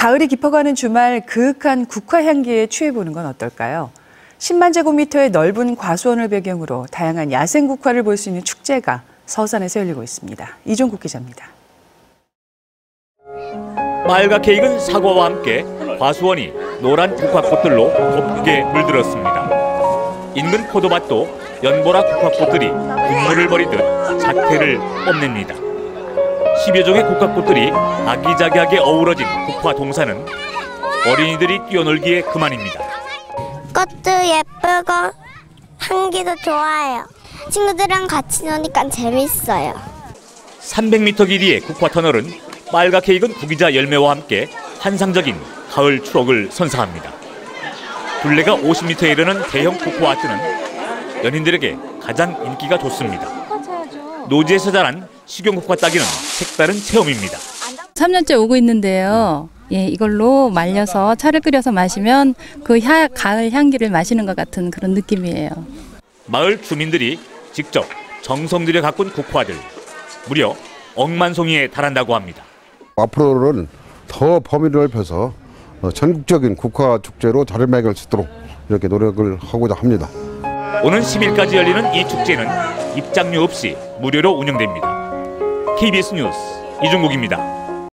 가을이 깊어가는 주말 그윽한 국화 향기에 취해보는 건 어떨까요? 10만 제곱미터의 넓은 과수원을 배경으로 다양한 야생 국화를 볼 수 있는 축제가 서산에서 열리고 있습니다. 이종국 기자입니다. 빨갛게 익은 사과와 함께 과수원이 노란 국화꽃들로 곱게 물들었습니다. 인근 포도밭도 연보라 국화꽃들이 분무를 벌이듯 자태를 뽐냅니다. 10여 종의 국화꽃들이 아기자기하게 어우러진 국화 동산은 어린이들이 뛰어놀기에 그만입니다. 꽃도 예쁘고 향기도 좋아요. 친구들이랑 같이 노니까 재밌어요. 300m 길이의 국화 터널은 빨갛게 익은 구기자 열매와 함께 환상적인 가을 추억을 선사합니다. 둘레가 50m에 이르는 대형 국화 아트는 연인들에게 가장 인기가 좋습니다. 노지에서 자란 식용국화 따기는 색다른 체험입니다. 3년째 오고 있는데요. 예, 이걸로 말려서 차를 끓여서 마시면 그 향, 가을 향기를 마시는 것 같은 그런 느낌이에요. 마을 주민들이 직접 정성 들여 가꾼 국화들 무려 억만 송이에 달한다고 합니다. 앞으로는 더 범위를 넓혀서 어, 전국적인 국화 축제로 자리매김할 수 있도록 이렇게 노력을 하고자 합니다. 오는 10일까지 열리는 이 축제는 입장료 없이 무료로 운영됩니다. KBS 뉴스 이중국입니다.